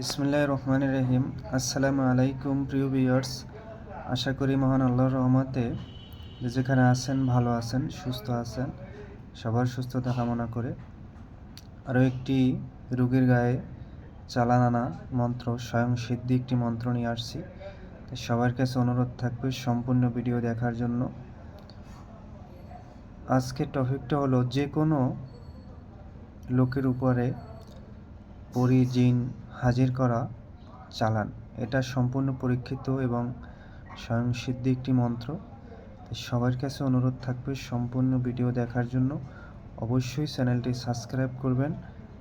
বিসমুল্লাহ রহমান রহিম। আসসালামু আলাইকুম প্রিয় ভিউয়ার্স, আশা করি মহান আল্লাহর রহমতে যে যেখানে আছেন, ভালো আছেন, সুস্থ আছেন, সবার সুস্থতা কামনা করে। আরও একটি রোগীর গায়ে চালান আনা মন্ত্র, স্বয়ং সিদ্ধি একটি মন্ত্র নিয়ে আসছি। সবার কাছে অনুরোধ থাকবে সম্পূর্ণ ভিডিও দেখার জন্য। আজকের টপিকটা হলো যে কোনো লোকের উপরে পরি জিন হাজির করা চালান। এটা সম্পূর্ণ পরীক্ষিত এবং স্বয়ংসিদ্ধ একটি মন্ত্র। সবার কাছে অনুরোধ থাকবে সম্পূর্ণ ভিডিও দেখার জন্য। অবশ্যই চ্যানেলটি সাবস্ক্রাইব করবেন,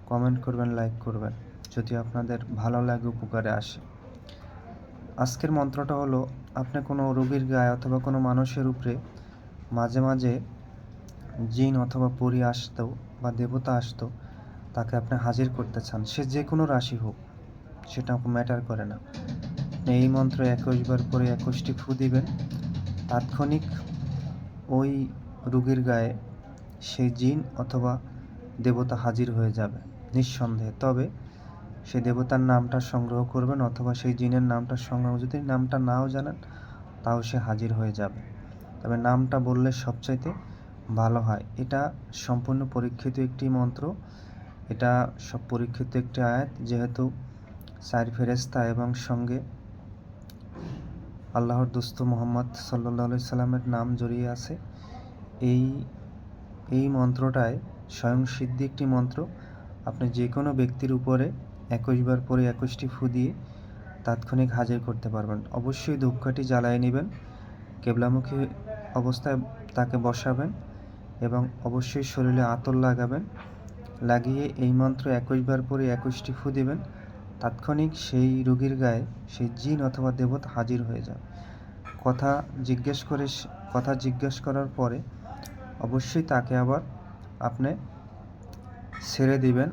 কমেন্ট করবেন, লাইক করবেন, যদি আপনাদের ভালো লাগে, উপকারে আসে। আজকের মন্ত্রটা হলো, আপনি কোনো রোগীর গায়ে অথবা কোনো মানুষের উপরে মাঝে মাঝে জিন অথবা পরি আসতো বা দেবতা আসতো, তাকে আপনি হাজির করতে চান। সে যে কোনো রাশি হোক সেটা ম্যাটার করে না। এই মন্ত্র একুশ বার করে একুশটি ফু দিবেন। তাৎক্ষণিক ওই রুগীর গায়ে সেই জিন অথবা দেবতা হাজির হয়ে যাবে, নিঃসন্দেহে। তবে সেই দেবতার নামটা সংগ্রহ করবেন অথবা সেই জিনের নামটা সংগ্রহ যদি নামটা নাও জানেন, তাও সে হাজির হয়ে যাবে। তবে নামটা বললে সবচাইতে ভালো হয়। এটা সম্পূর্ণ পরীক্ষিত একটি মন্ত্র। এটা সব পরীক্ষিত একটি আয়াত। যেহেতু চার ফেরেস্তা এবং সঙ্গে আল্লাহর দুস্ত মোহাম্মদ সাল্লাহ সাল্লামের নাম জড়িয়ে আছে। এই এই মন্ত্রটায় স্বয়ং সিদ্ধি একটি মন্ত্র। আপনি যে কোনো ব্যক্তির উপরে একুশবার পরে একুশটি ফু দিয়ে তাৎক্ষণিক হাজির করতে পারবেন। অবশ্যই ধূপকাঠি জ্বালায় নেবেন, কেবলামুখী অবস্থায় তাকে বসাবেন এবং অবশ্যই শরীরে আতর লাগাবেন। লাগিয়ে এই মন্ত্র একুশবার পরে একুশটি ফু দিবেন। তাৎক্ষণিক সেই রোগীর গায়ে সেই জিন অথবা দেবতা হাজির হয়ে যাবে কথা জিজ্ঞেস করে কথা জিজ্ঞেস করার পরে অবশ্যই তাকে আবার আপনি ছেড়ে দিবেন।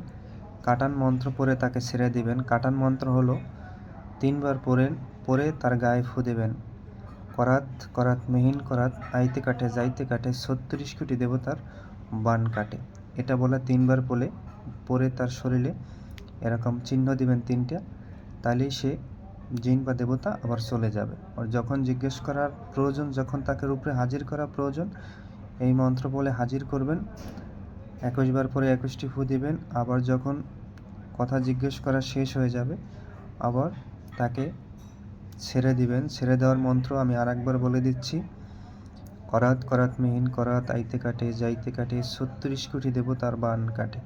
কাটান মন্ত্র পরে তাকে ছেড়ে দিবেন। কাটান মন্ত্র হলো, তিনবার পরে পরে তার গায়ে ফু দেবেন। করাত করাত মেহিন, করাত আইতে কাটে, যাইতে কাটে, ছত্রিশ কোটি দেবতার বান কাটে। এটা বলে তিনবার বলে পরে তার শরীরে এরকম চিহ্ন দিবেন তিনটা, তাহলেই সে জিন বা দেবতা আবার চলে যাবে। আর যখন জিজ্ঞেস করার প্রয়োজন, যখন তাকে উপরে হাজির করা প্রয়োজন, এই মন্ত্র বলে হাজির করবেন। একুশবার পরে একুশটি ফু দিবেন, আবার যখন কথা জিজ্ঞেস করা শেষ হয়ে যাবে, আবার তাকে ছেড়ে দিবেন। ছেড়ে দেওয়ার মন্ত্র আমি আর একবার বলে দিচ্ছি, করাত করাত মিহিন করাত, আইতে কাটে, যাইতে কাটে, ছত্রিশ কোটি দেবতার বান কাটে।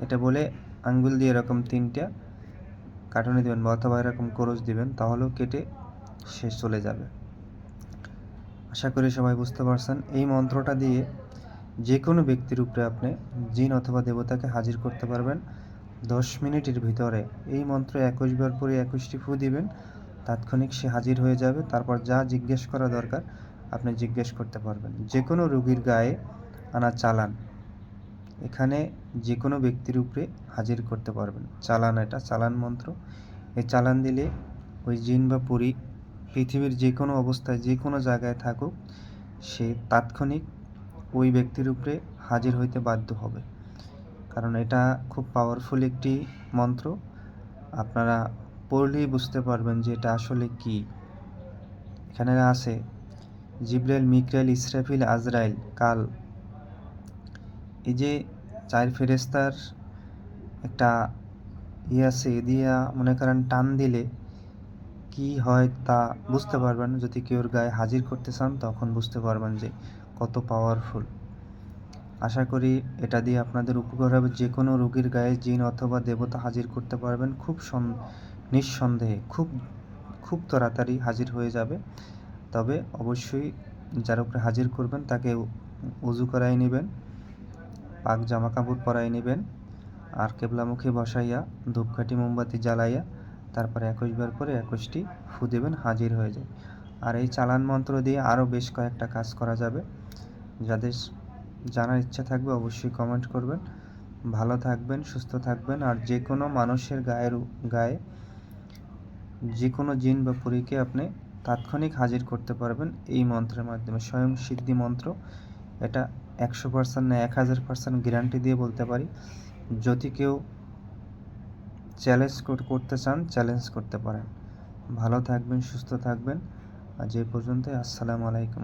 এটা বলে আঙ্গুল দিয়ে এরকম তিনটা কাটুনি দেবেন বা অথবা এরকম করজ দিবেন, তাহলেও কেটে শেষ চলে যাবে। আশা করি সবাই বুঝতে পারছেন, এই মন্ত্রটা দিয়ে যে কোনো ব্যক্তির উপরে আপনি জিন অথবা দেবতাকে হাজির করতে পারবেন। দশ মিনিটের ভিতরে এই মন্ত্র একুশবার পরে একুশটি ফু দিবেন, তাৎক্ষণিক সে হাজির হয়ে যাবে। তারপর যা জিজ্ঞেস করা দরকার, আপনি জিজ্ঞেস করতে পারবেন। যে কোনো রোগীর গায়ে আনা চালান। এখানে যে কোনো ব্যক্তির উপরে হাজির করতে পারবেন। চালান এটা, চালান মন্ত্র। এই চালান দিলে ওই জিন বা পুরী পৃথিবীর যে কোনো অবস্থায় যে কোনো জায়গায় থাকুক, সে তাৎক্ষণিক ওই ব্যক্তির উপরে হাজির হইতে বাধ্য হবে। কারণ এটা খুব পাওয়ারফুল একটি মন্ত্র। আপনারা পড়লেই বুঝতে পারবেন যে এটা আসলে কি। এখানে আছে, জিব্রাইল মিকরাইল ইসরাফিল, আজরাইল, কাল এই যে চার ফেরেস্তার একটা ইয়ে আছে দিয়া মনে করেন টান দিলে কি হয় তা বুঝতে পারবেন যদি কেউর গায়ে হাজির করতে চান, তখন বুঝতে পারবেন যে কত পাওয়ারফুল আশা করি এটা দিয়ে আপনাদের উপকার হবে। যে কোনো রোগীর গায়ে জিন অথবা দেবতা হাজির করতে পারবেন। খুব নিঃসন্দেহে খুব খুব তাড়াতাড়ি হাজির হয়ে যাবে। তবে অবশ্যই যার উপরে হাজির করবেন, তাকে উজু করাই নেবেন। পাক জামা কাপড় পরাই নেবেন। আর কেবলামুখী বসাইয়া, ধূপকাঠি মোমবাতি জ্বালাইয়া, তারপরে একুশবার করে একুশটি ফু দেবেন, হাজির হয়ে যায়। আর এই চালান মন্ত্র দিয়ে আরও বেশ কয়েকটা কাজ করা যাবে। যাদের জানার ইচ্ছা থাকবে অবশ্যই কমেন্ট করবেন। ভালো থাকবেন, সুস্থ থাকবেন, আর যে কোনো মানুষের গায়ের গায়ে যে কোনো জিন বা পরীকে আপনি তাৎক্ষণিক হাজির করতে পারবেন এই মন্ত্রের মাধ্যমে। স্বয়ং সিদ্ধি মন্ত্র, এটা একশো পার্সেন্ট না এক হাজার পার্সেন্ট গ্যারান্টি দিয়ে বলতে পারি, যদি কেউ চ্যালেঞ্জ করতে চান চ্যালেঞ্জ করতে পারেন। ভালো থাকবেন, সুস্থ থাকবেন। আজ এই পর্যন্তই, আসসালামু আলাইকুম।